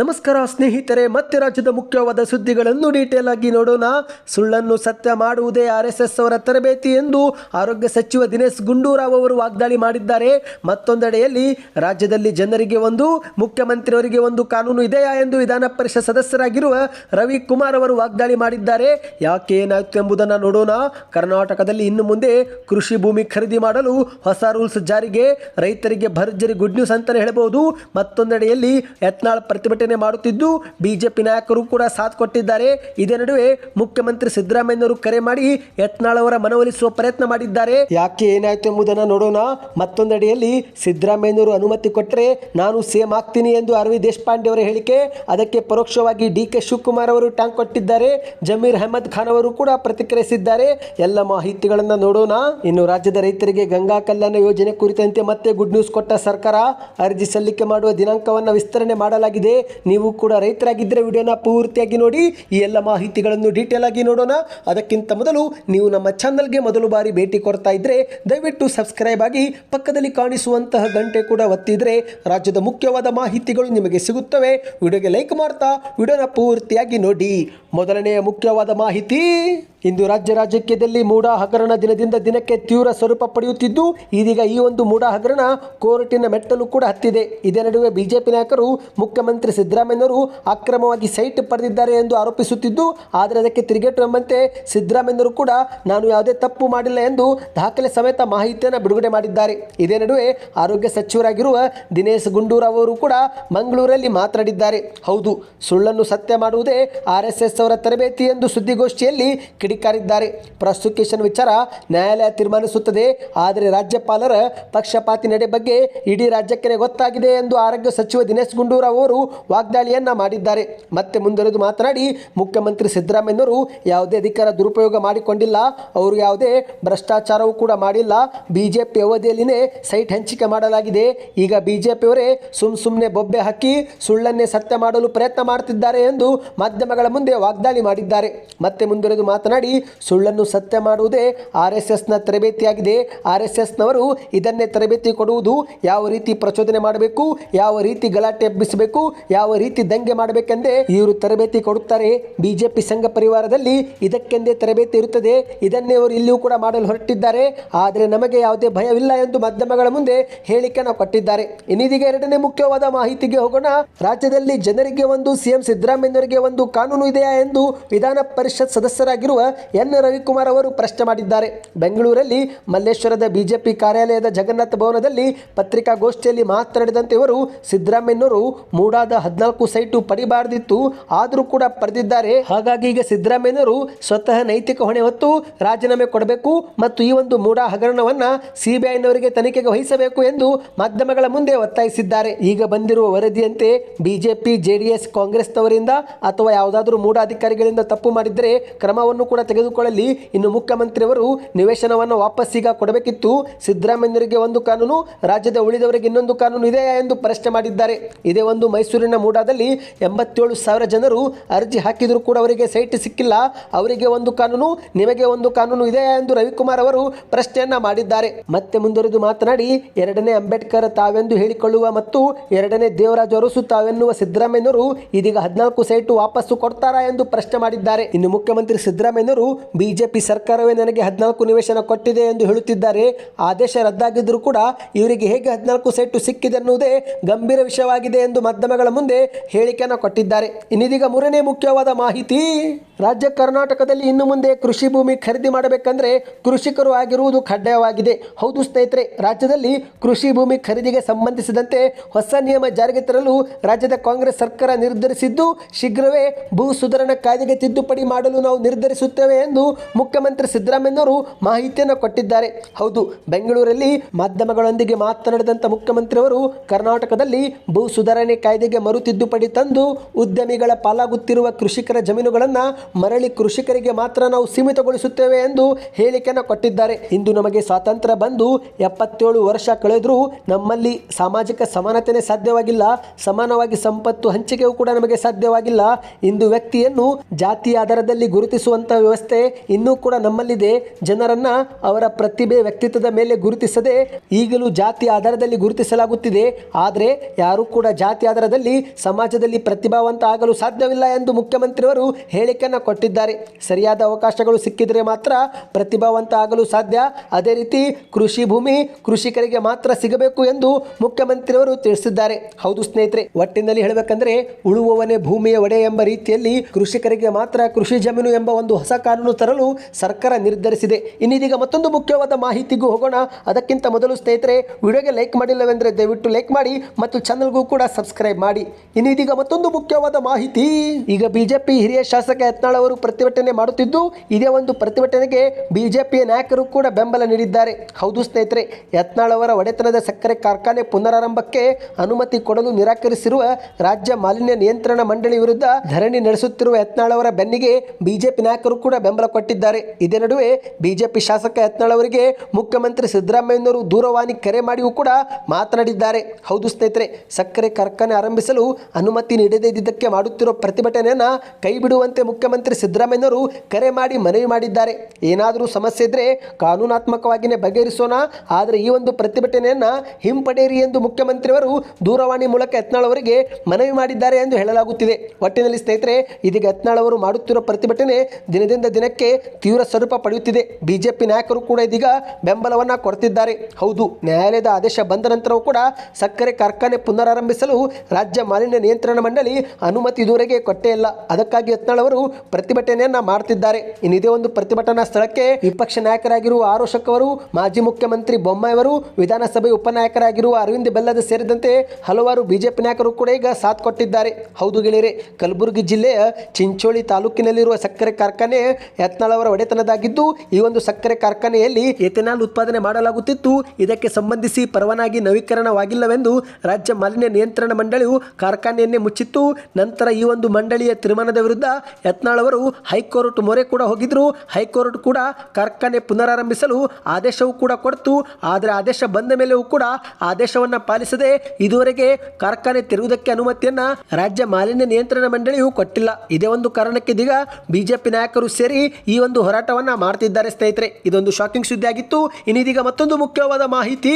ನಮಸ್ಕಾರ ಸ್ನೇಹಿತರೆ, ಮತ್ತೆ ರಾಜ್ಯದ ಮುಖ್ಯವಾದ ಸುದ್ದಿಗಳನ್ನು ಡೀಟೇಲ್ ಆಗಿ ನೋಡೋಣ. ಸುಳ್ಳನ್ನು ಸತ್ಯ ಮಾಡುವುದೇ ಆರ್ ಎಸ್ ಎಸ್ ಅವರ ತರಬೇತಿ ಎಂದು ಆರೋಗ್ಯ ಸಚಿವ ದಿನೇಶ್ ಗುಂಡೂರಾವ್ ಅವರು ವಾಗ್ದಾಳಿ ಮಾಡಿದ್ದಾರೆ. ಮತ್ತೊಂದೆಡೆಯಲ್ಲಿ, ರಾಜ್ಯದಲ್ಲಿ ಜನರಿಗೆ ಒಂದು, ಮುಖ್ಯಮಂತ್ರಿಯವರಿಗೆ ಒಂದು ಕಾನೂನು ಇದೆಯಾ ಎಂದು ವಿಧಾನ ಪರಿಷತ್ ಸದಸ್ಯರಾಗಿರುವ ರವಿ ಕುಮಾರ್ ಅವರು ವಾಗ್ದಾಳಿ ಮಾಡಿದ್ದಾರೆ. ಯಾಕೆ ಏನಾಯಿತು ಎಂಬುದನ್ನು ನೋಡೋಣ. ಕರ್ನಾಟಕದಲ್ಲಿ ಇನ್ನು ಮುಂದೆ ಕೃಷಿ ಭೂಮಿ ಖರೀದಿ ಮಾಡಲು ಹೊಸ ರೂಲ್ಸ್ ಜಾರಿಗೆ, ರೈತರಿಗೆ ಭರ್ಜರಿ ಗುಡ್ ನ್ಯೂಸ್ ಅಂತಲೇ ಹೇಳಬಹುದು ಮತ್ತೊಂದೆಡೆಯಲ್ಲಿ ಯತ್ನಾಳ್ ಪ್ರತಿಭಟನೆ ಮಾಡುತ್ತಿದ್ದು, ಬಿಜೆಪಿ ನಾಯಕರು ಕೂಡ ಸಾಥ್ ಕೊಟ್ಟಿದ್ದಾರೆ. ಇದೇ ನಡುವೆ ಮುಖ್ಯಮಂತ್ರಿ ಸಿದ್ದರಾಮಯ್ಯನವರು ಕರೆ ಮಾಡಿ ಯತ್ನಾಳ್ ಅವರ ಮನವೊಲಿಸುವ ಪ್ರಯತ್ನ ಮಾಡಿದ್ದಾರೆ. ಯಾಕೆ ಏನಾಯ್ತು ಎಂಬುದನ್ನು ನೋಡೋಣ. ಮತ್ತೊಂದೆಡೆಯಲ್ಲಿ ಸಿದ್ದರಾಮಯ್ಯನವರು ಅನುಮತಿ ಕೊಟ್ಟರೆ ನಾನು ಸೇಮ್ ಆಗ್ತೀನಿ ಎಂದು ಅರವಿಂದ್ ದೇಶಪಾಂಡೆ ಅವರ ಹೇಳಿಕೆ. ಅದಕ್ಕೆ ಪರೋಕ್ಷವಾಗಿ ಡಿ ಕೆ ಶಿವಕುಮಾರ್ ಅವರು ಟ್ಯಾಂಕ್ ಕೊಟ್ಟಿದ್ದಾರೆ. ಜಮೀರ್ ಅಹಮದ್ ಖಾನ್ ಅವರು ಕೂಡ ಪ್ರತಿಕ್ರಿಯಿಸಿದ್ದಾರೆ. ಎಲ್ಲ ಮಾಹಿತಿಗಳನ್ನು ನೋಡೋಣ. ಇನ್ನು ರಾಜ್ಯದ ರೈತರಿಗೆ ಗಂಗಾ ಕಲ್ಯಾಣ ಯೋಜನೆ ಕುರಿತಂತೆ ಮತ್ತೆ ಗುಡ್ ನ್ಯೂಸ್ ಕೊಟ್ಟ ಸರ್ಕಾರ. ಅರ್ಜಿ ಸಲ್ಲಿಕೆ ಮಾಡುವ ದಿನಾಂಕವನ್ನು ವಿಸ್ತರಣೆ ಮಾಡಲಾಗಿದೆ. ನೀವು ಕೂಡ ರೈತರಾಗಿದ್ದರೆ ವಿಡಿಯೋನ ಪೂರ್ತಿಯಾಗಿ ನೋಡಿ, ಈ ಎಲ್ಲ ಮಾಹಿತಿಗಳನ್ನು ಡೀಟೇಲ್ ಆಗಿ ನೋಡೋಣ. ಅದಕ್ಕಿಂತ ಮೊದಲು ನೀವು ನಮ್ಮ ಚಾನಲ್ಗೆ ಮೊದಲು ಬಾರಿ ಭೇಟಿ ಕೊಡ್ತಾ ಇದ್ರೆ, ದಯವಿಟ್ಟು ಸಬ್ಸ್ಕ್ರೈಬ್ ಆಗಿ ಪಕ್ಕದಲ್ಲಿ ಕಾಣಿಸುವಂತಹ ಗಂಟೆ ಕೂಡ ಒತ್ತಿದ್ರೆ ರಾಜ್ಯದ ಮುಖ್ಯವಾದ ಮಾಹಿತಿಗಳು ನಿಮಗೆ ಸಿಗುತ್ತವೆ. ವಿಡಿಯೋಗೆ ಲೈಕ್ ಮಾಡ್ತಾ, ವಿಡಿಯೋನ ಪೂರ್ತಿಯಾಗಿ ನೋಡಿ. ಮೊದಲನೆಯ ಮುಖ್ಯವಾದ ಮಾಹಿತಿ. ಇಂದು ರಾಜ್ಯ ರಾಜಕೀಯದಲ್ಲಿ ಮೂಡಾ ಹಗರಣ ದಿನದಿಂದ ದಿನಕ್ಕೆ ತೀವ್ರ ಸ್ವರೂಪ ಪಡೆಯುತ್ತಿದ್ದು, ಇದೀಗ ಈ ಒಂದು ಮೂಡಾ ಹಗರಣ ಕೋರ್ಟಿನ ಮೆಟ್ಟಲು ಕೂಡ ಹತ್ತಿದೆ. ಇದೇ ನಡುವೆ ಬಿಜೆಪಿ ನಾಯಕರು, ಮುಖ್ಯಮಂತ್ರಿ ಸಿದ್ದರಾಮಯ್ಯನವರು ಅಕ್ರಮವಾಗಿ ಸೈಟ್ ಪಡೆದಿದ್ದಾರೆ ಎಂದು ಆರೋಪಿಸುತ್ತಿದ್ದು, ಆದರೆ ಅದಕ್ಕೆ ತಿರುಗೇಟು ಎಂಬಂತೆ ಸಿದ್ದರಾಮಯ್ಯನವರು ಕೂಡ, ನಾನು ಯಾವುದೇ ತಪ್ಪು ಮಾಡಿಲ್ಲ ಎಂದು ದಾಖಲೆ ಸಮೇತ ಮಾಹಿತಿಯನ್ನು ಬಿಡುಗಡೆ ಮಾಡಿದ್ದಾರೆ. ಇದೇ ನಡುವೆ ಆರೋಗ್ಯ ಸಚಿವರಾಗಿರುವ ದಿನೇಶ್ ಗುಂಡೂರಾವ್ ಅವರು ಕೂಡ ಮಂಗಳೂರಲ್ಲಿ ಮಾತನಾಡಿದ್ದಾರೆ. ಹೌದು, ಸುಳ್ಳನ್ನು ಸತ್ಯ ಮಾಡುವುದೇ ಆರ್ ಅವರ ತರಬೇತಿ ಎಂದು ಸುದ್ದಿಗೋಷ್ಠಿಯಲ್ಲಿ ಕಿಡಿಕಾರಿದ್ದಾರೆ ಪ್ರಾಸಿಕ್ಯೂಷನ್ ವಿಚಾರ ನ್ಯಾಯಾಲಯ ತೀರ್ಮಾನಿಸುತ್ತದೆ. ಆದರೆ ರಾಜ್ಯಪಾಲರ ಪಕ್ಷಪಾತಿ ನಡೆ ಬಗ್ಗೆ ಇಡೀ ರಾಜ್ಯಕ್ಕೆ ಗೊತ್ತಾಗಿದೆ ಎಂದು ಆರೋಗ್ಯ ಸಚಿವ ದಿನೇಶ್ ಗುಂಡೂರಾವ್ ಅವರು ವಾಗ್ದಾಳಿಯನ್ನ ಮಾಡಿದ್ದಾರೆ. ಮತ್ತೆ ಮುಂದುವರೆದು ಮಾತನಾಡಿ, ಮುಖ್ಯಮಂತ್ರಿ ಸಿದ್ದರಾಮಯ್ಯನವರು ಯಾವುದೇ ಅಧಿಕಾರ ದುರುಪಯೋಗ ಮಾಡಿಕೊಂಡಿಲ್ಲ. ಅವರು ಯಾವುದೇ ಭ್ರಷ್ಟಾಚಾರವೂ ಕೂಡ ಮಾಡಿಲ್ಲ. ಬಿಜೆಪಿ ಅವಧಿಯಲ್ಲಿನೇ ಸೈಟ್ ಹಂಚಿಕೆ ಮಾಡಲಾಗಿದೆ. ಈಗ ಬಿಜೆಪಿಯವರೇ ಸುಮ್ ಸುಮ್ಮನೆ ಬೊಬ್ಬೆ ಹಾಕಿ ಸುಳ್ಳನ್ನೇ ಸತ್ಯ ಮಾಡಲು ಪ್ರಯತ್ನ ಮಾಡುತ್ತಿದ್ದಾರೆ ಎಂದು ಮಾಧ್ಯಮಗಳ ಮುಂದೆ ವಾಗ್ದಾಳಿ ಮಾಡಿದ್ದಾರೆ. ಮತ್ತೆ ಮುಂದುವರೆದು ಮಾತನಾಡಿ ಸುಳ್ಳನ್ನು ಸತ್ಯ ಮಾಡುವುದೇ ಆರ್ ಎಸ್ ಎಸ್ನ ತರಬೇತಿಯಾಗಿದೆ. ಆರ್ ಎಸ್ ಎಸ್ನವರು ಇದನ್ನೇ ತರಬೇತಿ ಕೊಡುವುದು ಯಾವ ರೀತಿ ಪ್ರಚೋದನೆ ಮಾಡಬೇಕು, ಯಾವ ರೀತಿ ಗಲಾಟೆ ಎಬ್ಬಿಸಬೇಕು, ಯಾವ ರೀತಿ ದಂಗೆ ಮಾಡಬೇಕೆಂದೇ ಇವರು ತರಬೇತಿ ಕೊಡುತ್ತಾರೆ. ಬಿಜೆಪಿ ಸಂಘ ಪರಿವಾರದಲ್ಲಿ ಇದಕ್ಕೆಂದೇ ತರಬೇತಿ ಇರುತ್ತದೆ. ಇದನ್ನೇ ಅವರು ಇಲ್ಲಿಯೂ ಕೂಡ ಮಾಡಲು ಹೊರಟಿದ್ದಾರೆ. ಆದರೆ ನಮಗೆ ಯಾವುದೇ ಭಯವಿಲ್ಲ ಎಂದು ಮಾಧ್ಯಮಗಳ ಮುಂದೆ ಹೇಳಿಕೆಯನ್ನು ಕೊಟ್ಟಿದ್ದಾರೆ. ಇನ್ನಿದೀಗ ಎರಡನೇ ಮುಖ್ಯವಾದ ಮಾಹಿತಿಗೆ ಹೋಗೋಣ. ರಾಜ್ಯದಲ್ಲಿ ಜನರಿಗೆ ಒಂದು ಸಿಎಂ ಸಿದ್ದರಾಮಯ್ಯನವರಿಗೆ ಒಂದು ಕಾನೂನು ಇದೆಯಾ ಎಂದು ವಿಧಾನ ಪರಿಷತ್ ಸದಸ್ಯರಾಗಿರುವ ಎನ್ ರವಿಕುಮಾರ್ ಅವರು ಪ್ರಶ್ನೆ ಮಾಡಿದ್ದಾರೆ. ಬೆಂಗಳೂರಲ್ಲಿ ಮಲ್ಲೇಶ್ವರದ ಬಿಜೆಪಿ ಕಾರ್ಯಾಲಯದ ಜಗನ್ನಾಥ ಭವನದಲ್ಲಿ ಪತ್ರಿಕಾಗೋಷ್ಠಿಯಲ್ಲಿ ಮಾತನಾಡಿದಂತೆ ಇವರು, ಸಿದ್ದರಾಮಯ್ಯನವರು ಮೂಡಾದ ಹದಿನಾಲ್ಕು ಸೈಟು ಪಡಿಬಾರ್ದಿತ್ತು, ಆದರೂ ಕೂಡ ಪಡೆದಿದ್ದಾರೆ. ಹಾಗಾಗಿ ಈಗ ಸಿದ್ದರಾಮಯ್ಯನವರು ಸ್ವತಃ ನೈತಿಕ ಹೊಣೆ ಹೊತ್ತು ರಾಜೀನಾಮೆ ಕೊಡಬೇಕು ಮತ್ತು ಈ ಒಂದು ಮೂಡಾ ಹಗರಣವನ್ನು ಸಿಬಿಐನವರಿಗೆ ತನಿಖೆಗೆ ವಹಿಸಬೇಕು ಎಂದು ಮಾಧ್ಯಮಗಳ ಮುಂದೆ ಒತ್ತಾಯಿಸಿದ್ದಾರೆ. ಈಗ ಬಂದಿರುವ ವರದಿಯಂತೆ ಬಿಜೆಪಿ, ಜೆಡಿಎಸ್, ಕಾಂಗ್ರೆಸ್ನವರಿಂದ ಅಥವಾ ಯಾವುದಾದ್ರೂ ಮೂಢ ಅಧಿಕಾರಿಗಳಿಂದ ತಪ್ಪು ಮಾಡಿದರೆ ಕ್ರಮವನ್ನು ಕೂಡ ತೆಗೆದುಕೊಳ್ಳಲಿ. ಇನ್ನು ಮುಖ್ಯಮಂತ್ರಿಯವರು ನಿವೇಶನವನ್ನು ವಾಪಸ್ ಈಗ ಕೊಡಬೇಕಿತ್ತು. ಸಿದ್ದರಾಮಯ್ಯರಿಗೆ ಒಂದು ಕಾನೂನು, ರಾಜ್ಯದ ಉಳಿದವರಿಗೆ ಇನ್ನೊಂದು ಕಾನೂನು ಇದೆಯಾ ಎಂದು ಪ್ರಶ್ನೆ ಮಾಡಿದ್ದಾರೆ. ಇದೇ ಒಂದು ಮೈಸೂರಿನ ಮೂಡಾದಲ್ಲಿ ಎಂಬತ್ತೇಳು ಸಾವಿರ ಜನರು ಅರ್ಜಿ ಹಾಕಿದರೂ ಕೂಡ ಅವರಿಗೆ ಸೈಟ್ ಸಿಕ್ಕಿಲ್ಲ. ಅವರಿಗೆ ಒಂದು ಕಾನೂನು, ನಿಮಗೆ ಒಂದು ಕಾನೂನು ಇದೆಯಾ ಎಂದು ರವಿಕುಮಾರ್ ಅವರು ಪ್ರಶ್ನೆಯನ್ನ ಮಾಡಿದ್ದಾರೆ. ಮತ್ತೆ ಮುಂದುವರೆದು ಮಾತನಾಡಿ, ಎರಡನೇ ಅಂಬೇಡ್ಕರ್ ತಾವೆಂದು ಹೇಳಿಕೊಳ್ಳುವ ಮತ್ತು ಎರಡನೇ ದೇವರಾಜ ಅರಸು ತಾವೆನ್ನುವ ಸಿದ್ದರಾಮಯ್ಯನವರು ಇದೀಗ ಹದಿನಾಲ್ಕು ಸೈಟು ವಾಪಸ್ಸು ಕೊಡ್ತಾರಾ ಎಂದು ಪ್ರಶ್ನೆ ಮಾಡಿದ್ದಾರೆ. ಇನ್ನು ಮುಖ್ಯಮಂತ್ರಿ ಸಿದ್ದರಾಮಯ್ಯನವರು ಬಿಜೆಪಿ ಸರ್ಕಾರವೇ ನನಗೆ ಹದಿನಾಲ್ಕು ನಿವೇಶನ ಕೊಟ್ಟಿದೆ ಎಂದು ಹೇಳುತ್ತಿದ್ದಾರೆ. ಆದೇಶ ರದ್ದಾಗಿದ್ದರೂ ಕೂಡ ಇವರಿಗೆ ಹೇಗೆ ಹದಿನಾಲ್ಕು ಸೆಟ್ಟು ಸಿಕ್ಕಿದೆ ಎನ್ನುವುದೇ ಗಂಭೀರ ವಿಷಯವಾಗಿದೆ ಎಂದು ಮಾಧ್ಯಮಗಳ ಮುಂದೆ ಹೇಳಿಕೆಯನ್ನು ಕೊಟ್ಟಿದ್ದಾರೆ. ಇನ್ನಿದೀಗ ಮೂರನೇ ಮುಖ್ಯವಾದ ಮಾಹಿತಿ. ರಾಜ್ಯ ಕರ್ನಾಟಕದಲ್ಲಿ ಇನ್ನು ಮುಂದೆ ಕೃಷಿ ಭೂಮಿ ಖರೀದಿ ಮಾಡಬೇಕಂದ್ರೆ ಕೃಷಿಕರು ಆಗಿರುವುದು ಕಡ್ಡಾಯವಾಗಿದೆ. ಹೌದು ಸ್ನೇಹಿತರೆ, ರಾಜ್ಯದಲ್ಲಿ ಕೃಷಿ ಭೂಮಿ ಖರೀದಿಗೆ ಸಂಬಂಧಿಸಿದಂತೆ ಹೊಸ ನಿಯಮ ಜಾರಿಗೆ ತರಲು ರಾಜ್ಯದ ಕಾಂಗ್ರೆಸ್ ಸರ್ಕಾರ ನಿರ್ಧರಿಸಿದ್ದು, ಶೀಘ್ರವೇ ಭೂ ಸುಧಾರಣಾ ಕಾಯ್ದೆಗೆ ತಿದ್ದುಪಡಿ ಮಾಡಲು ನಾವು ನಿರ್ಧರಿಸುತ್ತೇವೆ ಎಂದು ಮುಖ್ಯಮಂತ್ರಿ ಸಿದ್ದರಾಮಯ್ಯನವರು ಮಾಹಿತಿಯನ್ನು ಕೊಟ್ಟಿದ್ದಾರೆ. ಹೌದು, ಬೆಂಗಳೂರಲ್ಲಿ ಮಾಧ್ಯಮಗಳೊಂದಿಗೆ ಮಾತನಾಡಿದಂಥ ಮುಖ್ಯಮಂತ್ರಿಯವರು ಕರ್ನಾಟಕದಲ್ಲಿ ಭೂ ಸುಧಾರಣೆ ಕಾಯ್ದೆಗೆ ಮರು ತಿದ್ದುಪಡಿ ತಂದು ಉದ್ಯಮಿಗಳ ಪಾಲಾಗುತ್ತಿರುವ ಕೃಷಿಕರ ಜಮೀನುಗಳನ್ನು ಮರಳಿ ಕೃಷಿಕರಿಗೆ ಮಾತ್ರ ನಾವು ಸೀಮಿತಗೊಳಿಸುತ್ತೇವೆ ಎಂದು ಹೇಳಿಕೆಯನ್ನು ಕೊಟ್ಟಿದ್ದಾರೆ. ಇಂದು ನಮಗೆ ಸ್ವಾತಂತ್ರ್ಯ ಬಂದು ಎಪ್ಪತ್ತೇಳು ವರ್ಷ ಕಳೆದರೂ ನಮ್ಮಲ್ಲಿ ಸಾಮಾಜಿಕ ಸಮಾನತೆನೇ ಸಾಧ್ಯವಾಗಿಲ್ಲ. ಸಮಾನವಾಗಿ ಸಂಪತ್ತು ಹಂಚಿಕೆಯೂ ಕೂಡ ನಮಗೆ ಸಾಧ್ಯವಾಗಿಲ್ಲ. ಇಂದು ವ್ಯಕ್ತಿಯನ್ನು ಜಾತಿ ಆಧಾರದಲ್ಲಿ ಗುರುತಿಸುವಂತಹ ವ್ಯವಸ್ಥೆ ಇನ್ನೂ ಕೂಡ ನಮ್ಮಲ್ಲಿದೆ. ಜನರನ್ನ ಅವರ ಪ್ರತಿಭೆ ವ್ಯಕ್ತಿತ್ವದ ಮೇಲೆ ಗುರುತಿಸದೆ ಈಗಲೂ ಜಾತಿ ಆಧಾರದಲ್ಲಿ ಗುರುತಿಸಲಾಗುತ್ತಿದೆ. ಆದರೆ ಯಾರೂ ಕೂಡ ಜಾತಿ ಆಧಾರದಲ್ಲಿ ಸಮಾಜದಲ್ಲಿ ಪ್ರತಿಭಾವಂತ ಆಗಲು ಸಾಧ್ಯವಿಲ್ಲ ಎಂದು ಮುಖ್ಯಮಂತ್ರಿಯವರು ಹೇಳಿಕೆಯನ್ನು ಕೊಟ್ಟಿದ್ದಾರೆ. ಸರಿಯಾದ ಅವಕಾಶಗಳು ಸಿಕ್ಕಿದರೆ ಮಾತ್ರ ಪ್ರತಿಭಾವಂತ ಆಗಲು ಸಾಧ್ಯ. ಅದೇ ರೀತಿ ಕೃಷಿ ಭೂಮಿ ಕೃಷಿಕರಿಗೆ ಮಾತ್ರ ಸಿಗಬೇಕು ಎಂದು ಮುಖ್ಯಮಂತ್ರಿಯವರು ತಿಳಿಸಿದ್ದಾರೆ. ಹೌದು ಸ್ನೇಹಿತರೆ, ಒಟ್ಟಿನಲ್ಲಿ ಹೇಳಬೇಕಂದ್ರೆ ಉಳುವವನೇ ಭೂಮಿಯ ಒಡೆ ಎಂಬ ರೀತಿಯಲ್ಲಿ ಕೃಷಿಕರಿಗೆ ಮಾತ್ರ ಕೃಷಿ ಜಮೀನು ಎಂಬ ಒಂದು ಹೊಸ ಕಾನೂನು ತರಲು ಸರ್ಕಾರ ನಿರ್ಧರಿಸಿದೆ. ಇನ್ನಿದೀಗ ಮತ್ತೊಂದು ಮುಖ್ಯವಾದ ಮಾಹಿತಿಗೂ ಹೋಗೋಣ. ಅದಕ್ಕಿಂತ ಮೊದಲು ಸ್ನೇಹಿತರೆ, ವಿಡಿಯೋಗೆ ಲೈಕ್ ಮಾಡಿಲ್ಲವೆಂದರೆ ದಯವಿಟ್ಟು ಲೈಕ್ ಮಾಡಿ ಮತ್ತು ಚಾನಲ್ಗೂ ಕೂಡ ಸಬ್ಸ್ಕ್ರೈಬ್ ಮಾಡಿ. ಇನ್ನಿದೀಗ ಮತ್ತೊಂದು ಮುಖ್ಯವಾದ ಮಾಹಿತಿ. ಈಗ ಬಿಜೆಪಿ ಹಿರಿಯ ಶಾಸಕ ಯತ್ನಾಳ್ ಅವರು ಪ್ರತಿಭಟನೆ ಮಾಡುತ್ತಿದ್ದು, ಇದೇ ಒಂದು ಪ್ರತಿಭಟನೆಗೆ ಬಿಜೆಪಿಯ ನಾಯಕರು ಕೂಡ ಬೆಂಬಲ ನೀಡಿದ್ದಾರೆ. ಹೌದು ಸ್ನೇಹಿತರೆ, ಯತ್ನಾಳ್ ಅವರ ಒಡೆತನದ ಸಕ್ಕರೆ ಕಾರ್ಖಾನೆ ಪುನರಾರಂಭಕ್ಕೆ ಅನುಮತಿ ಕೊಡಲು ನಿರಾಕರಿಸಿರುವ ರಾಜ್ಯ ಮಾಲಿನ್ಯ ನಿಯಂತ್ರಣ ಮಂಡಳಿ ವಿರುದ್ಧ ಧರಣಿ ನಡೆಸುತ್ತಿರುವ ಯತ್ನಾಳ್ ಅವರ ಬೆನ್ನಿಗೆ ಬಿಜೆಪಿ ನಾಯಕರು ಕೂಡ ಬೆಂಬಲ ಕೊಟ್ಟಿದ್ದಾರೆ. ಇದೇ ನಡುವೆ ಬಿಜೆಪಿ ಶಾಸಕ ಯತ್ನಾಳ್ ಅವರಿಗೆ ಮುಖ್ಯಮಂತ್ರಿ ಸಿದ್ದರಾಮಯ್ಯನವರು ದೂರವಾಣಿ ಕರೆ ಮಾಡಿಯೂ ಕೂಡ ಮಾತನಾಡಿದ್ದಾರೆ. ಹೌದು ಸ್ನೇಹಿತರೆ, ಸಕ್ಕರೆ ಕಾರ್ಖಾನೆ ಆರಂಭಿಸಲು ಅನುಮತಿ ನೀಡದೇ ಇದ್ದಿದ್ದಕ್ಕೆ ಮಾಡುತ್ತಿರುವ ಪ್ರತಿಭಟನೆಯನ್ನ ಕೈ ಬಿಡುವಂತೆ ಮುಖ್ಯಮಂತ್ರಿ ಸಿದ್ದರಾಮಯ್ಯನವರು ಕರೆ ಮಾಡಿ ಮನವಿ ಮಾಡಿದ್ದಾರೆ. ಏನಾದರೂ ಸಮಸ್ಯೆ ಇದ್ದರೆ ಕಾನೂನಾತ್ಮಕವಾಗಿಯೇ ಬಗೆಹರಿಸೋಣ. ಆದರೆ ಈ ಒಂದು ಪ್ರತಿಭಟನೆಯನ್ನು ಹಿಂಪಡೆಯಿರಿ ಎಂದು ಮುಖ್ಯಮಂತ್ರಿಯವರು ದೂರವಾಣಿ ಮೂಲಕ ಯತ್ನಾಳ್ ಅವರಿಗೆ ಮನವಿ ಮಾಡಿದ್ದಾರೆ ಎಂದು ಹೇಳಲಾಗುತ್ತಿದೆ. ಒಟ್ಟಿನಲ್ಲಿ ಸ್ನೇಹಿತರೆ, ಇದೀಗ ಯತ್ನಾಳ್ ಅವರು ಮಾಡುತ್ತಿರುವ ಪ್ರತಿಭಟನೆ ದಿನದಿಂದ ದಿನಕ್ಕೆ ತೀವ್ರ ಸ್ವರೂಪ ಪಡೆಯುತ್ತಿದೆ. ಬಿಜೆಪಿ ನಾಯಕರು ಕೂಡ ಇದೀಗ ಬೆಂಬಲವನ್ನು ಕೊಡ್ತಿದ್ದಾರೆ. ಹೌದು, ನ್ಯಾಯಾಲಯದ ಆದೇಶ ಬಂದ ನಂತರವೂ ಕೂಡ ಸಕ್ಕರೆ ಕಾರ್ಖಾನೆ ಪುನರಾರಂಭಿಸಲು ರಾಜ್ಯ ಮಾಲಿನ್ಯ ನಿಯಂತ್ರಣ ಮಂಡಳಿ ಅನುಮತಿ ಇದುವರೆಗೆ ಕೊಟ್ಟೇ ಇಲ್ಲ. ಅದಕ್ಕಾಗಿ ಯತ್ನಾಳ್ ಅವರು ಪ್ರತಿಭಟನೆಯನ್ನ ಮಾಡುತ್ತಿದ್ದಾರೆ ಇನ್ನು ಇದೇ ಒಂದು ಪ್ರತಿಭಟನಾ ಸ್ಥಳಕ್ಕೆ ವಿಪಕ್ಷ ನಾಯಕರಾಗಿರುವ ಆರೋಶಕ್ ಅವರು ಮಾಜಿ ಮುಖ್ಯಮಂತ್ರಿ ಬೊಮ್ಮಾಯಿ ಅವರು ವಿಧಾನಸಭೆ ಉಪನಾಯಕರಾಗಿರುವ ಅರವಿಂದ್ ಬೆಲ್ಲದ ಸೇರಿದಂತೆ ಹಲವಾರು ಬಿಜೆಪಿ ನಾಯಕರು ಕೂಡ ಈಗ ಸಾಥ್ ಕೊಟ್ಟಿದ್ದಾರೆ. ಹೌದು ಗೆಳೆಯರೆ, ಕಲಬುರಗಿ ಜಿಲ್ಲೆಯ ಚಿಂಚೋಳಿ ತಾಲೂಕಿನಲ್ಲಿರುವ ಸಕ್ಕರೆ ಕಾರ್ಖಾನೆ ಯತ್ನಾಳ್ ಅವರ ಒಡೆತನದಾಗಿದ್ದು, ಈ ಒಂದು ಸಕ್ಕರೆ ಕಾರ್ಖಾನೆಯಲ್ಲಿ ಎಥೆನಾಲ್ ಉತ್ಪಾದನೆ ಮಾಡಲಾಗುತ್ತಿತ್ತು. ಇದಕ್ಕೆ ಸಂಬಂಧಿಸಿ ಪರವಾನಗಿ ನವೀಕರಣವಾಗಿಲ್ಲವೆಂದು ರಾಜ್ಯ ಮಾಲಿನ್ಯ ನಿಯಂತ್ರಣ ಮಂಡಳಿಯು ಕಾರ್ಖಾನೆಯನ್ನೇ ಮುಚ್ಚಿತ್ತು. ನಂತರ ಈ ಒಂದು ಮಂಡಳಿಯ ತೀರ್ಮಾನದ ವಿರುದ್ಧ ಯತ್ನಾಳ್ ಅವರು ಹೈಕೋರ್ಟ್ ಮೊರೆ ಕೂಡ ಹೋಗಿದ್ರು. ಹೈಕೋರ್ಟ್ ಕೂಡ ಕಾರ್ಖಾನೆ ಪುನರಾರಂಭಿಸಲು ಆದೇಶವೂ ಕೂಡ ಕೊಡ್ತು. ಆದರೆ ಆದೇಶ ಬಂದ ಮೇಲೆಯೂ ಕೂಡ ಆದೇಶವನ್ನು ಪಾಲಿಸದೆ ಇದುವರೆಗೆ ಕಾರ್ಖಾನೆ ತೆರೆಯುವುದಕ್ಕೆ ಅನುಮತಿಯನ್ನ ರಾಜ್ಯ ಮಾಲಿನ್ಯ ನಿಯಂತ್ರಣ ಮಂಡಳಿಯು ಕೊಟ್ಟಿಲ್ಲ. ಇದೇ ಒಂದು ಕಾರಣಕ್ಕೆ ಇದೀಗ ಬಿಜೆಪಿ ನಾಯಕರು ಸೇರಿ ಈ ಒಂದು ಹೋರಾಟವನ್ನ ಮಾಡ್ತಿದ್ದಾರೆ ಸ್ನೇಹಿತರೆ. ಇದೊಂದು ಶಾಕಿಂಗ್ ಸುದ್ದಿ ಆಗಿತ್ತು ಇನ್ನಿದೀಗ ಮತ್ತೊಂದು ಮುಖ್ಯವಾದ ಮಾಹಿತಿ.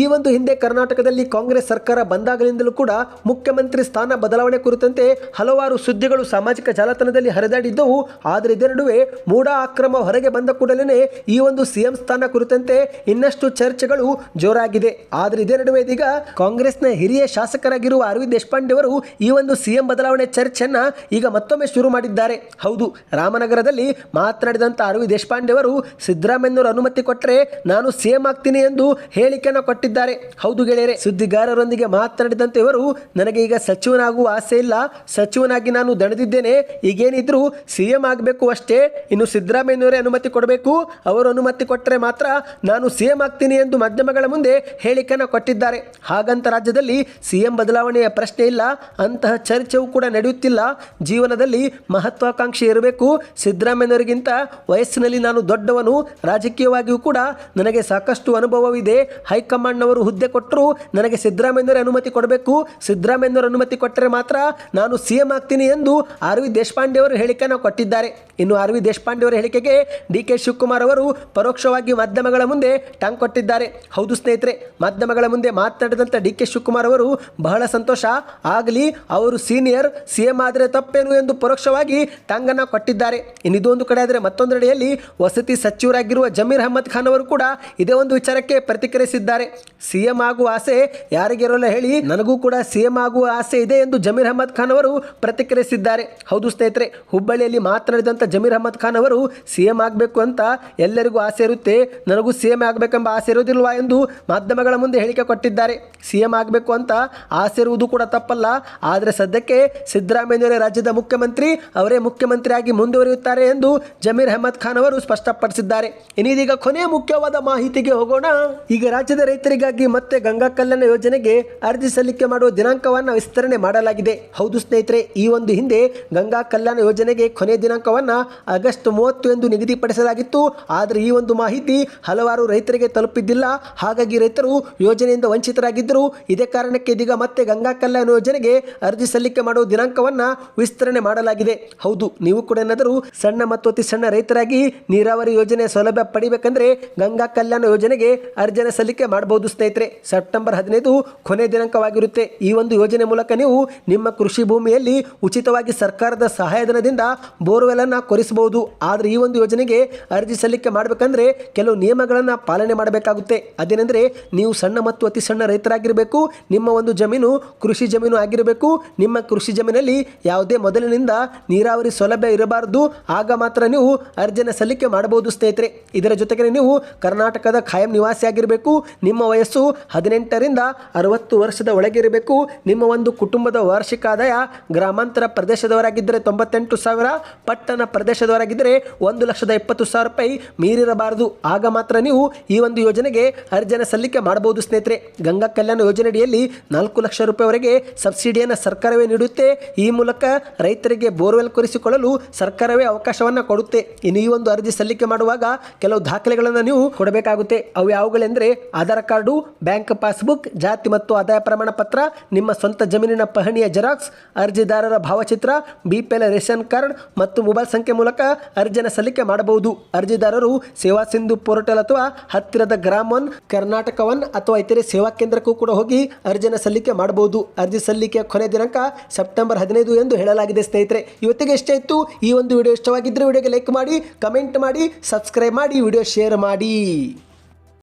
ಈ ಒಂದು ಹಿಂದೆ ಕರ್ನಾಟಕದಲ್ಲಿ ಕಾಂಗ್ರೆಸ್ ಸರ್ಕಾರ ಬಂದಾಗಲಿಂದಲೂ ಕೂಡ ಮುಖ್ಯಮಂತ್ರಿ ಸ್ಥಾನ ಬದಲಾವಣೆ ಕುರಿತಂತೆ ಹಲವಾರು ಸುದ್ದಿಗಳು ಸಾಮಾಜಿಕ ಜಾಲತಾಣದಲ್ಲಿ ಹರಿದಾಡಿದ್ದವು. ಆದರೆ ಇದರ ನಡುವೆ ಮೂಢ ಅಕ್ರಮ ಹೊರಗೆ ಬಂದ ಕೂಡಲೇ ಈ ಒಂದು ಸಿಎಂ ಸ್ಥಾನ ಕುರಿತಂತೆ ಇನ್ನಷ್ಟು ಚರ್ಚೆಗಳು ಜೋರಾಗಿದೆ. ಆದರೆ ಇದೇ ನಡುವೆ ಇದೀಗ ಕಾಂಗ್ರೆಸ್ನ ಹಿರಿಯ ಶಾಸಕರಾಗಿರುವ ಅರವಿಂದ್ ದೇಶಪಾಂಡೆ ಅವರು ಈ ಒಂದು ಸಿಎಂ ಬದಲಾವಣೆ ಚರ್ಚೆಯನ್ನ ಈಗ ಮತ್ತೊಮ್ಮೆ ಶುರು ಮಾಡಿದ್ದಾರೆ. ಹೌದು, ರಾಮನಗರದಲ್ಲಿ ಮಾತನಾಡಿದಂಥ ಅರವಿಂದ್ ದೇಶಪಾಂಡೆ ಅವರು, ಸಿದ್ದರಾಮಯ್ಯನವರು ಅನುಮತಿ ಕೊಟ್ಟರೆ ನಾನು ಸಿಎಂ ಆಗ್ತೀನಿ ಎಂದು ಹೇಳಿಕೆಯನ್ನು ಕೊಟ್ಟಿದ್ದಾರೆ. ಹೌದು ಗೆಳೆಯರೆ, ಸುದ್ದಿಗಾರರೊಂದಿಗೆ ಮಾತನಾಡಿದಂತೆ ಇವರು, ನನಗೆ ಈಗ ಸಚಿವನಾಗುವ ಆಸೆ ಇಲ್ಲ. ಸಚಿವನಾಗಿ ನಾನು ದಣದಿದ್ದೇನೆ. ಈಗೇನಿದ್ರು ಸಿಎಂ ಆಗಬೇಕು ಅಷ್ಟೇ. ಇನ್ನು ಸಿದ್ದರಾಮಯ್ಯನವರೇ ಅನುಮತಿ ಕೊಡಬೇಕು. ಅವರು ಅನುಮತಿ ಕೊಟ್ಟರೆ ಮಾತ್ರ ನಾನು ಸಿಎಂ ಆಗ್ತೀನಿ ಎಂದು ಮಾಧ್ಯಮಗಳ ಮುಂದೆ ಹೇಳಿಕೆಯನ್ನು ಕೊಟ್ಟಿದ್ದಾರೆ. ಹಾಗಂತ ರಾಜ್ಯದಲ್ಲಿ ಸಿಎಂ ಬದಲಾವಣೆಯ ಪ್ರಶ್ನೆ ಇಲ್ಲ. ಅಂತಹ ಚರ್ಚೆಯೂ ಕೂಡ ನಡೆಯುತ್ತಿಲ್ಲ. ಜೀವನದಲ್ಲಿ ಮಹತ್ವಾಕಾಂಕ್ಷೆ ಇರಬೇಕು. ಸಿದ್ದರಾಮಯ್ಯನವರಿಗಿಂತ ವಯಸ್ಸಿನಲ್ಲಿ ನಾನು ದೊಡ್ಡವನು. ರಾಜಕೀಯವಾಗಿಯೂ ಕೂಡ ನನಗೆ ಸಾಕಷ್ಟು ಅನುಭವವಿದೆ. ಹೈಕಮಾಂಡ್ನವರು ಹುದ್ದೆ ಕೊಟ್ಟರು, ನನಗೆ ಸಿದ್ದರಾಮಯ್ಯನವರೇ ಅನುಮತಿ ಕೊಡಬೇಕು. ಸಿದ್ದರಾಮಯ್ಯನವರು ಅನುಮತಿ ಕೊಟ್ಟರೆ ಮಾತ್ರ ನಾನು ಸಿ ಎಂ ಆಗ್ತೀನಿ ಎಂದು ಆರ್ ವಿ ದೇಶಪಾಂಡೆ ಅವರು ನಾವು ಕೊಟ್ಟಿದ್ದಾರೆ. ಇನ್ನು ಆರ್ ವಿ ದೇಶಪಾಂಡೆ ಅವರ ಹೇಳಿಕೆಗೆ ಡಿ ಕೆ ಶಿವಕುಮಾರ್ ಅವರು ಪರೋಕ್ಷವಾಗಿ ಮಾಧ್ಯಮಗಳ ಮುಂದೆ ಟಾಂಗ್ ಕೊಟ್ಟಿದ್ದಾರೆ. ಹೌದು ಸ್ನೇಹಿತರೆ, ಮಾಧ್ಯಮಗಳ ಮುಂದೆ ಮಾತನಾಡಿದಂಥ ಡಿ ಕೆ ಶಿವಕುಮಾರ್ ಅವರು ಬಹಳ ಸಂತೋಷ. ಆಗಲಿ, ಅವರು ಸೀನಿಯರ್ ಸಿ ಎಂ ಆದರೆ ತಪ್ಪೇನು ಎಂದು ಪರೋಕ್ಷವಾಗಿ ಟಾಂಗನ್ನು ಕೊಟ್ಟಿದ್ದಾರೆ. ಇನ್ನು ಇದೊಂದು ಕಡೆ ಆದರೆ ಮತ್ತೊಂದೆಡೆಯಲ್ಲಿ ವಸತಿ ಸಚಿವರಾಗಿರುವ ಜಮೀರ್ ಅಹಮದ್ ಖಾನ್ ಅವರು ಕೂಡ ಇದೇ ಒಂದು ವಿಚಾರಕ್ಕೆ ಪ್ರತಿಕ್ರಿಯಿಸಿದ್ದಾರೆ. ಸಿಎಂ ಆಗುವ ಆಸೆ ಯಾರಿಗಿರೋಲ್ಲ ಹೇಳಿ, ನನಗೂ ಕೂಡ ಸಿಎಂ ಆಗುವ ಆಸೆ ಇದೆ ಎಂದು ಜಮೀರ್ ಅಹಮದ್ ಖಾನ್ ಅವರು ಪ್ರತಿಕ್ರಿಯಿಸಿದ್ದಾರೆ. ಹೌದು ಸ್ನೇಹಿತರೆ, ಹುಬ್ಬಳ್ಳಿಯಲ್ಲಿ ಮಾತನಾಡಿದಂಥ ಜಮೀರ್ ಅಹಮದ್ ಖಾನ್ ಅವರು ಸಿಎಂ ಆಗಬೇಕು ಅಂತ ಎಲ್ಲರಿಗೂ ಆಸೆ ಇರುತ್ತೆ, ನನಗೂ ಸಿಎಂ ಆಗಬೇಕೆಂಬ ಆಸೆ ಇರೋದಿಲ್ವಾ ಎಂದು ಮಾಧ್ಯಮಗಳ ಮುಂದೆ ಹೇಳಿಕೆ ಕೊಟ್ಟಿದ್ದಾರೆ. ಸಿಎಂ ಆಗಬೇಕು ಅಂತ ಆಸೆ ಇರುವುದು ಕೂಡ ತಪ್ಪಲ್ಲ, ಆದರೆ ಸದ್ಯಕ್ಕೆ ಸಿದ್ದರಾಮಯ್ಯನವರೇ ರಾಜ್ಯದ ಮುಖ್ಯಮಂತ್ರಿ, ಅವರೇ ಮುಖ್ಯಮಂತ್ರಿಯಾಗಿ ಮುಂದುವರಿಯುತ್ತಾರೆ ಎಂದು ಜಮೀರ್ ಅಹಮದ್ ಖಾನ್ ಅವರು ಸ್ಪಷ್ಟಪಡಿಸಿದ್ದಾರೆ. ಇನ್ನೀಗ ಕೊನೆಯ ಮುಖ್ಯವಾದ ಮಾಹಿತಿಗೆ ಹೋಗೋಣ. ಈಗ ರಾಜ್ಯದ ರೈತ ರೈತರಿಗಾಗಿ ಮತ್ತೆ ಗಂಗಾ ಕಲ್ಯಾಣ ಯೋಜನೆಗೆ ಅರ್ಜಿ ಸಲ್ಲಿಕೆ ಮಾಡುವ ದಿನಾಂಕವನ್ನು ವಿಸ್ತರಣೆ ಮಾಡಲಾಗಿದೆ. ಹೌದು ಸ್ನೇಹಿತರೆ, ಈ ಒಂದು ಹಿಂದೆ ಗಂಗಾ ಕಲ್ಯಾಣ ಯೋಜನೆಗೆ ಕೊನೆ ದಿನಾಂಕವನ್ನು ಆಗಸ್ಟ್ ಮೂವತ್ತು ಎಂದು ನಿಗದಿಪಡಿಸಲಾಗಿತ್ತು. ಆದರೆ ಈ ಒಂದು ಮಾಹಿತಿ ಹಲವಾರು ರೈತರಿಗೆ ತಲುಪಿದ್ದಿಲ್ಲ. ಹಾಗಾಗಿ ರೈತರು ಯೋಜನೆಯಿಂದ ವಂಚಿತರಾಗಿದ್ದರು. ಇದೇ ಕಾರಣಕ್ಕೆ ಇದೀಗ ಮತ್ತೆ ಗಂಗಾ ಕಲ್ಯಾಣ ಯೋಜನೆಗೆ ಅರ್ಜಿ ಸಲ್ಲಿಕೆ ಮಾಡುವ ದಿನಾಂಕವನ್ನು ವಿಸ್ತರಣೆ ಮಾಡಲಾಗಿದೆ. ಹೌದು, ನೀವು ಕೂಡ ಏನಾದರೂ ಸಣ್ಣ ಮತ್ತು ಅತಿ ಸಣ್ಣ ರೈತರಾಗಿ ನೀರಾವರಿ ಯೋಜನೆ ಸೌಲಭ್ಯ ಪಡಿಬೇಕಂದ್ರೆ ಗಂಗಾ ಕಲ್ಯಾಣ ಯೋಜನೆಗೆ ಅರ್ಜಿನ ಸಲ್ಲಿಕೆ ಮಾಡಬಹುದು. ಸ್ನೇಹಿತರೆ. ಸೆಪ್ಟೆಂಬರ್ ಹದಿನೈದು ಕೊನೆ ದಿನಾಂಕವಾಗಿರುತ್ತೆ. ಈ ಒಂದು ಯೋಜನೆ ಮೂಲಕ ನೀವು ನಿಮ್ಮ ಕೃಷಿ ಭೂಮಿಯಲ್ಲಿ ಉಚಿತವಾಗಿ ಸರ್ಕಾರದ ಸಹಾಯಧನದಿಂದ ಬೋರ್ವೆಲ್ ಅನ್ನ ಕೊರಿಸಬಹುದು. ಆದರೆ ಈ ಒಂದು ಯೋಜನೆಗೆ ಅರ್ಜಿ ಸಲ್ಲಿಕೆ ಮಾಡಬೇಕಂದ್ರೆ ಕೆಲವು ನಿಯಮಗಳನ್ನು ಪಾಲನೆ ಮಾಡಬೇಕಾಗುತ್ತೆ. ಅದೇನೆಂದರೆ ನೀವು ಸಣ್ಣ ಮತ್ತು ಅತಿ ಸಣ್ಣ ರೈತರಾಗಿರಬೇಕು, ನಿಮ್ಮ ಒಂದು ಜಮೀನು ಕೃಷಿ ಜಮೀನು ಆಗಿರಬೇಕು, ನಿಮ್ಮ ಕೃಷಿ ಜಮೀನಲ್ಲಿ ಯಾವುದೇ ಮೊದಲಿನಿಂದ ನೀರಾವರಿ ಸೌಲಭ್ಯ ಇರಬಾರದು, ಆಗ ಮಾತ್ರ ನೀವು ಅರ್ಜಿನ ಸಲ್ಲಿಕೆ ಮಾಡಬಹುದು ಸ್ನೇಹಿತರೆ. ಇದರ ಜೊತೆಗೆ ನೀವು ಕರ್ನಾಟಕದ ಖಾಯಂ ನಿವಾಸಿಯಾಗಿರಬೇಕು ನಿಮ್ಮ ವಯಸ್ಸು ಹದಿನೆಂಟರಿಂದ ಅರವತ್ತು ವರ್ಷದ ಒಳಗಿರಬೇಕು. ನಿಮ್ಮ ಒಂದು ಕುಟುಂಬದ ವಾರ್ಷಿಕ ಆದಾಯ ಗ್ರಾಮಾಂತರ ಪ್ರದೇಶದವರಾಗಿದ್ದರೆ ತೊಂಬತ್ತೆಂಟು ಸಾವಿರ, ಪಟ್ಟಣ ಪ್ರದೇಶದವರಾಗಿದ್ದರೆ ಒಂದು ಲಕ್ಷದ ಇಪ್ಪತ್ತು ಸಾವಿರ ರೂಪಾಯಿ ಮೀರಿರಬಾರದು. ಆಗ ಮಾತ್ರ ನೀವು ಈ ಒಂದು ಯೋಜನೆಗೆ ಅರ್ಜಿಯನ್ನು ಸಲ್ಲಿಕೆ ಮಾಡಬಹುದು ಸ್ನೇಹಿತರೆ. ಗಂಗಾ ಕಲ್ಯಾಣ ಯೋಜನೆಯಡಿಯಲ್ಲಿ ನಾಲ್ಕು ಲಕ್ಷ ರೂಪಾಯಿವರೆಗೆ ಸಬ್ಸಿಡಿಯನ್ನು ಸರ್ಕಾರವೇ ನೀಡುತ್ತೆ. ಈ ಮೂಲಕ ರೈತರಿಗೆ ಬೋರ್ವೆಲ್ ಕೊರೆಸಿಕೊಳ್ಳಲು ಸರ್ಕಾರವೇ ಅವಕಾಶವನ್ನು ಕೊಡುತ್ತೆ. ಇನ್ನು ಈ ಒಂದು ಅರ್ಜಿ ಸಲ್ಲಿಕೆ ಮಾಡುವಾಗ ಕೆಲವು ದಾಖಲೆಗಳನ್ನು ನೀವು ಕೊಡಬೇಕಾಗುತ್ತೆ. ಅವು ಯಾವುಗಳೆಂದರೆ ಆಧಾರ್ ಕಾರ್ಡು ಬ್ಯಾಂಕ್ ಪಾಸ್ಬುಕ್, ಜಾತಿ ಮತ್ತು ಆದಾಯ ಪ್ರಮಾಣ ಪತ್ರ ನಿಮ್ಮ ಸ್ವಂತ ಜಮೀನಿನ ಪಹಣಿಯ ಜೆರಾಕ್ಸ್, ಅರ್ಜಿದಾರರ ಭಾವಚಿತ್ರ, ಬಿಪಿಎಲ್ ರೇಷನ್ ಕಾರ್ಡ್ ಮತ್ತು ಮೊಬೈಲ್ ಸಂಖ್ಯೆ ಮೂಲಕ ಅರ್ಜಿಯನ್ನು ಸಲ್ಲಿಕೆ ಮಾಡಬಹುದು. ಅರ್ಜಿದಾರರು ಸೇವಾ ಸಿಂಧು ಪೋರ್ಟಲ್ ಅಥವಾ ಹತ್ತಿರದ ಗ್ರಾಮ್ ಒನ್, ಕರ್ನಾಟಕ ಒನ್ ಅಥವಾ ಇತರೆ ಸೇವಾ ಕೇಂದ್ರಕ್ಕೂ ಕೂಡ ಹೋಗಿ ಅರ್ಜಿಯನ್ನು ಸಲ್ಲಿಕೆ ಮಾಡಬಹುದು. ಅರ್ಜಿ ಸಲ್ಲಿಕೆಯ ಕೊನೆ ದಿನಾಂಕ ಸೆಪ್ಟೆಂಬರ್ ಹದಿನೈದು ಎಂದು ಹೇಳಲಾಗಿದೆ, ಸ್ನೇಹಿತರೆ. ಇವತ್ತಿಗೆ ಎಷ್ಟೇ ಇತ್ತು. ಈ ಒಂದು ವಿಡಿಯೋ ಇಷ್ಟವಾಗಿದ್ದರೆ ವಿಡಿಯೋಗೆ ಲೈಕ್ ಮಾಡಿ, ಕಮೆಂಟ್ ಮಾಡಿ, ಸಬ್ಸ್ಕ್ರೈಬ್ ಮಾಡಿ, ವಿಡಿಯೋ ಶೇರ್ ಮಾಡಿ.